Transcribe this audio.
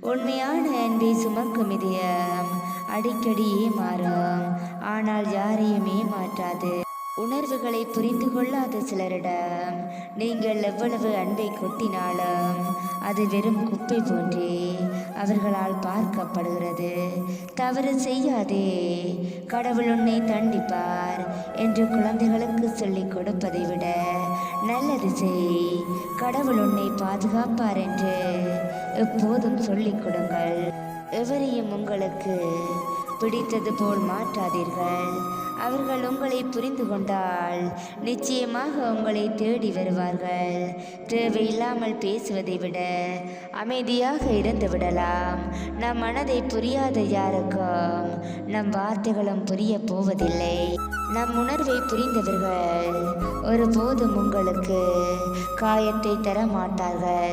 உண்மையான அன்பை சுமக்கும் இதயம் அடிக்கடி ஏமாறும் ஆனால் யாரையுமே மாற்றாது உணர்வுகளை புரிந்து கொள்ளாத சிலரிடம் நீங்கள் எவ்வளவு அன்பை கொட்டினாலும் அது வெறும் குப்பை போன்றே அவர்களால் பார்க்கப்படுகிறது. தவறு செய்யாதே. கடவுள் உன்னை தண்டிப்பார் என்று குழந்தைகளுக்கு சொல்லிக் கொடுப்பதை விட நல்லது செய். கடவுள் உன்னை பாதுகாப்பார் என்று எப்போதும் சொல்லிக் கொடுங்கள். எவரையும் உங்களுக்கு பிடித்தது போல் மாற்றாதீர்கள். அவர்கள் உங்களை புரிந்து கொண்டால் நிச்சயமாக உங்களை தேடி வருவார்கள். தேவையில்லாமல் பேசுவதை விட அமைதியாக இருந்து விடலாம். நம் மனதை புரியாத யாருக்கும் நம் வார்த்தைகளும் புரிய போவதில்லை. நம் உணர்வை புரிந்தவர்கள் ஒருபோதும் உங்களுக்கு காயத்தை தர மாட்டார்கள்